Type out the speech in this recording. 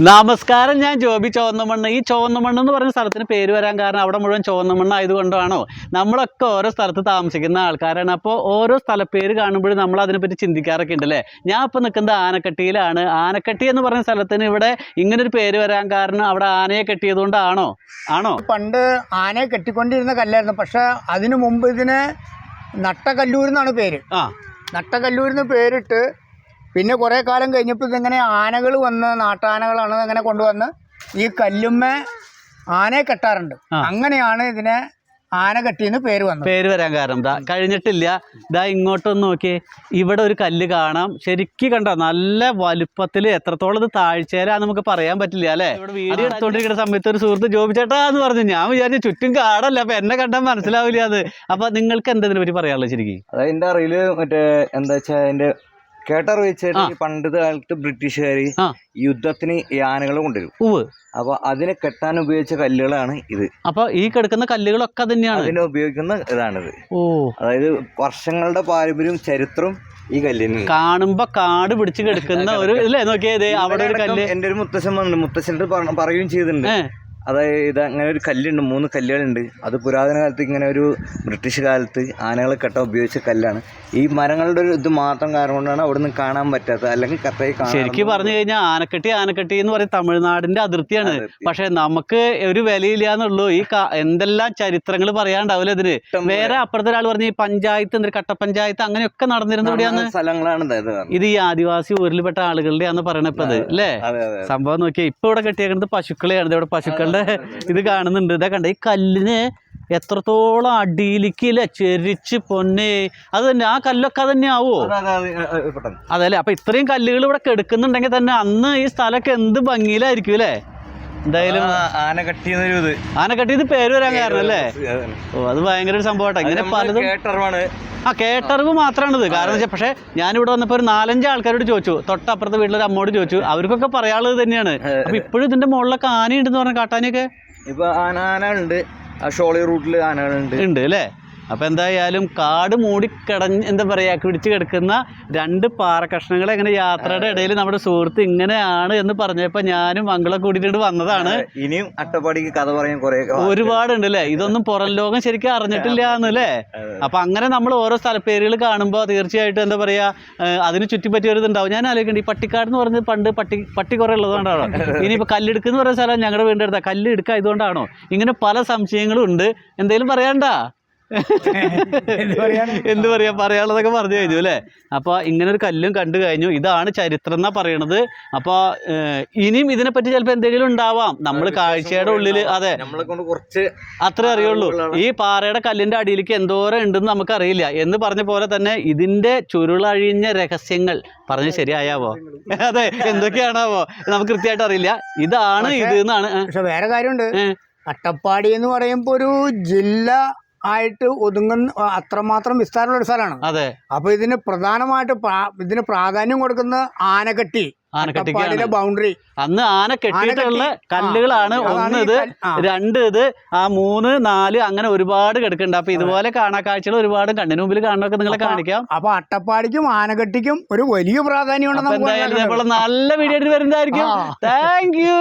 നമസ്കാരം ഞാൻ ജോബി ചുവന്നമണ്ണ്. ഈ ചുവന്നമണ്ണ് എന്ന് പറഞ്ഞ സ്ഥലത്തിന് പേര് വരാൻ കാരണം അവിടെ മുഴുവൻ ചുവന്നമണ്ണ് ആയതുകൊണ്ടാണോ? നമ്മളൊക്കെ ഓരോ സ്ഥലത്ത് താമസിക്കുന്ന ആൾക്കാരാണ്. അപ്പോൾ ഓരോ സ്ഥലപ്പേര് കാണുമ്പോഴും നമ്മൾ അതിനെപ്പറ്റി ചിന്തിക്കാറൊക്കെ ഉണ്ട് ഉണ്ടല്ലേ ഞാൻ ഇപ്പോൾ നിൽക്കുന്നത് ആനക്കട്ടിയിലാണ്. ആനക്കട്ടി എന്ന് പറഞ്ഞ സ്ഥലത്തിന് ഇവിടെ ഇങ്ങനൊരു പേര് വരാൻ കാരണം അവിടെ ആനയെ കെട്ടിയതുകൊണ്ടാണോ? ആണോ? പണ്ട് ആനയെ കെട്ടിക്കൊണ്ടിരുന്ന കല്ലായിരുന്നു. പക്ഷെ അതിനു മുമ്പ് ഇതിന് നട്ടകല്ലൂർ എന്നാണ് പേര്. ആ. നട്ടകല്ലൂരിന്ന് പേരിട്ട് പിന്നെ കുറേ കാലം കഴിഞ്ഞപ്പോൾ ഇതിങ്ങനെ ആനകൾ വന്ന് നാട്ടാനകളാണ് അങ്ങനെ കൊണ്ടുവന്ന് ഈ കല്ലുമ്മ ആനയെ കെട്ടാറുണ്ട്. അങ്ങനെയാണ് ഇതിനെ ആന കെട്ടിന്ന് പേര് വന്നത്. പേര് വരാൻ കാരണം. ദാ കഴിഞ്ഞിട്ടില്ല. ദാ ഇങ്ങോട്ടൊന്ന് നോക്കിയേ. ഇവിടെ ഒരു കല്ല് കാണാം. ശരിക്കും കണ്ടോ? നല്ല വലുപ്പത്തിൽ എത്രത്തോളം ഇത് താഴ്ചയിലാ നമുക്ക് പറയാൻ പറ്റില്ല അല്ലേ? ഇവിടെ വീഡിയോ എടുത്തോണ്ടിരിക്കുന്ന സമയത്ത് ഒരു സുഹൃത്ത് ജോബിച്ചേട്ടാ എന്ന് പറഞ്ഞു. ഞാൻ വിചാരിച്ചു ചുറ്റും കാടല്ല അപ്പൊ എന്നെ കണ്ടാൽ മനസ്സിലാവില്ല അത്. അപ്പൊ നിങ്ങൾക്ക് എന്തെങ്കിലും പറ്റി പറയാനുള്ളത് ശരിക്കും? അതായത് എന്റെ അറിയിൽ മറ്റേ എന്താ വെച്ചാൽ അതിന്റെ കേട്ടറിവ് വെച്ചാൽ പണ്ട് കാലത്ത് ബ്രിട്ടീഷുകാര് യുദ്ധത്തിന് യാനകൾ കൊണ്ടുവരും. ഉവ് അപ്പൊ അതിനെ കെട്ടാൻ ഉപയോഗിച്ച കല്ലുകളാണ് ഇത്. അപ്പൊ ഈ കിടക്കുന്ന കല്ലുകളൊക്കെ തന്നെയാണ്. അതിനെ ഉപയോഗിക്കുന്ന ഇതാണിത്. ഓ. അതായത് വർഷങ്ങളുടെ പാരമ്പര്യവും ചരിത്രവും ഈ കല്ലിന്. കാണുമ്പോ കാട് പിടിച്ച് കിടക്കുന്ന ഒരു അല്ലേ നോക്കിയേ ദേ അവിടെ ഒരു കല്ല്. എന്റെ ഒരു മുത്തശ്ശൻ വന്നിട്ടുണ്ട്. മുത്തശ്ശന്റെ പറയുകയും ചെയ്തിട്ടുണ്ട്. അതായത് ഇത് അങ്ങനെ ഒരു കല്ലുണ്ട് മൂന്ന് കല്ലുകളുണ്ട്. അത് പുരാതന കാലത്ത് ഇങ്ങനെ ഒരു ബ്രിട്ടീഷ് കാലത്ത് ആനകളെ കെട്ടാൻ ഉപയോഗിച്ച കല്ലാണ്. ഈ മരങ്ങളുടെ ഒരു ഇത് മാത്രം കാരണം കൊണ്ടാണ് അവിടെ നിന്ന് കാണാൻ പറ്റാത്തത്. അല്ലെങ്കിൽ കത്തായി കാണാൻ ശരിക്കും പറഞ്ഞു കഴിഞ്ഞാൽ ആനക്കെട്ടി ആനക്കെട്ടി എന്ന് പറയും തമിഴ്നാടിന്റെ അതിർത്തിയാണ്. പക്ഷേ നമുക്ക് ഒരു വിലയില്ല എന്നുള്ളൂ. ഈ എന്തെല്ലാം ചരിത്രങ്ങൾ പറയാണ്ടാവില്ല ഇതിന്. വേറെ അപ്പുറത്തെ ഒരാൾ പറഞ്ഞു ഈ പഞ്ചായത്ത് എന്തൊരു കട്ടപ്പഞ്ചായത്ത് അങ്ങനെയൊക്കെ നടന്നിരുന്ന കൂടിയാണ് സ്ഥലങ്ങളാണ് ഇത് ഈ ആദിവാസി ഊരിൽപ്പെട്ട ആളുകളുടെ ആന്ന് പറയണപ്പോ ഇത് അല്ലേ? സംഭവം നോക്കിയാൽ ഇപ്പൊ ഇവിടെ കെട്ടിയേക്കുന്നത് പശുക്കളെയാണ്. ഇവിടെ ഇവിടെ പശുക്കളുടെ ഇത് കാണുന്നുണ്ട്. ഇതാ കണ്ട ഈ കല്ലിന് എത്രത്തോളം അടിയിലേക്ക് ഇല്ലേ ചെരിച്ച് പൊന്നെ. അത് തന്നെ ആ കല്ലൊക്കെ തന്നെ ആവോ. അതല്ലേ അപ്പൊ ഇത്രയും കല്ലുകൾ ഇവിടെ കെടുക്കുന്നുണ്ടെങ്കിൽ തന്നെ അന്ന് ഈ സ്ഥലമൊക്കെ എന്ത് ഭംഗിയിലായിരിക്കും അല്ലേ? എന്തായാലും ആ, ആന കട്ടിയെന്നൊരു ഇത്. ആനക്കട്ടി ഇത് പേര് വരാൻ കാരണം അല്ലേ. ഓ അത് ഭയങ്കര ഒരു സംഭവമാട്ടോ. ഇങ്ങനെ പലതും ആ കേട്ടറിവ് മാത്രമാണിത് കാരണം വെച്ചാൽ പക്ഷേ ഞാനിവിടെ വന്നപ്പോൾ ഒരു നാലഞ്ച് ആൾക്കാരോട് ചോദിച്ചു. തൊട്ടപ്പുറത്തെ വീട്ടിലൊരു അമ്മോട് ചോദിച്ചു. അവർക്കൊക്കെ പറയാനുള്ളത് തന്നെയാണ്. അപ്പൊ ഇപ്പോഴും ഇതിന്റെ മുകളിലൊക്കെ ആനയുണ്ടെന്ന് പറഞ്ഞ കാട്ടാനൊക്കെ ഇപ്പൊ ആന ആന ഉണ്ട്. ഷോളി റൂട്ടിൽ ആനകളുണ്ട്. ഉണ്ട് അല്ലേ? അപ്പൊ എന്തായാലും കാട് മൂടി കിടഞ്ഞ് എന്താ പറയുക പിടിച്ച് കിടക്കുന്ന രണ്ട് പാറ കഷ്ണങ്ങളെ ഇങ്ങനെ യാത്രയുടെ ഇടയിൽ നമ്മുടെ സുഹൃത്ത് ഇങ്ങനെയാണ് എന്ന് പറഞ്ഞപ്പോൾ ഞാനും മംഗളെ കൂടിയിട്ട് വന്നതാണ്. ഇനിയും അട്ടപ്പാടിക്ക് കഥ പറയാൻ കുറെ ഒരുപാടുണ്ട് അല്ലേ ഇതൊന്നും പുറം ലോകം ശരിക്കും അറിഞ്ഞിട്ടില്ല എന്നല്ലേ? അപ്പം അങ്ങനെ നമ്മൾ ഓരോ സ്ഥലപ്പേരുകൾ കാണുമ്പോൾ തീർച്ചയായിട്ടും എന്താ പറയുക അതിന് ചുറ്റിപ്പറ്റിയ ഒരു ഇതുണ്ടാവും. ഞാൻ ആലോചിക്കേണ്ടി ഈ പട്ടിക്കാട് എന്ന് പറഞ്ഞത് പണ്ട് പട്ടി പട്ടി കുറേ ഉള്ളതുകൊണ്ടാണോ? ഇനിയിപ്പോൾ കല്ലെടുക്ക് എന്ന് പറയുന്ന സ്ഥലം ഞങ്ങളുടെ വീടിന്റെ അടുത്താ. കല്ല് എടുക്കുക ഇതുകൊണ്ടാണോ? ഇങ്ങനെ പല സംശയങ്ങളും ഉണ്ട്. എന്തെങ്കിലും പറയാണ്ടാ എന്ത് പറയാ പറയാനുള്ളതൊക്കെ പറഞ്ഞു കഴിഞ്ഞു അല്ലേ? അപ്പൊ ഇങ്ങനെ ഒരു കല്ലും കണ്ടു കഴിഞ്ഞു. ഇതാണ് ചരിത്രം എന്നാ പറയണത്. അപ്പൊ ഇനിയും ഇതിനെപ്പറ്റി ചിലപ്പോ എന്തെങ്കിലും ഉണ്ടാവാം. നമ്മൾ കാഴ്ചയുടെ ഉള്ളിൽ അതെ. കുറച്ച് അത്രേ അറിയുള്ളൂ. ഈ പാറയുടെ കല്ലിന്റെ അടിയിലേക്ക് എന്തോരം ഉണ്ടെന്ന് നമുക്കറിയില്ല. എന്ന് പറഞ്ഞ പോലെ തന്നെ ഇതിന്റെ ചുരുളഴിഞ്ഞ രഹസ്യങ്ങൾ. പറഞ്ഞ് ശരിയായാവോ? അതെ. എന്തൊക്കെയാണാവോ? നമുക്ക് കൃത്യമായിട്ട് അറിയില്ല. ഇതാണ് ഇത് എന്നാണ് പക്ഷെ വേറെ കാര്യമുണ്ട്. അട്ടപ്പാടി എന്ന് പറയുമ്പോ ഒരു ജില്ല ആയിട്ട് ഒതുങ്ങുന്ന അത്രമാത്രം വിസ്താരമുള്ള ഒരു സ്ഥലമാണ്. അതെ. അപ്പൊ ഇതിന് പ്രധാനമായിട്ട് പ്രാ- ഇതിന് പ്രാധാന്യം കൊടുക്കുന്ന ആനക്കെട്ടി ആനക്കട്ടിക്കാണ്. ബൗണ്ടറി അന്ന് ആന കെട്ടിയിട്ടുള്ള കല്ലുകളാണ് ഒന്ന് ഇത് രണ്ട് ഇത് ആ മൂന്ന് നാല് അങ്ങനെ ഒരുപാട് കിടക്കുന്നുണ്ട്. അപ്പൊ ഇതുപോലെ കാണാ കാഴ്ചകൾ ഒരുപാട് കണ്ണിന് മുമ്പിൽ കാണുന്നൊക്കെ നിങ്ങളെ കാണിക്കാം. അപ്പൊ അട്ടപ്പാടിക്കും ആനകെട്ടിക്കും ഒരു വലിയ പ്രാധാന്യം അപ്പൊ ഉണ്ടെന്ന് നമുക്ക് എന്തായാലും നമ്മൾ നല്ല വീഡിയോ വരുന്നതായിരിക്കും. Thank you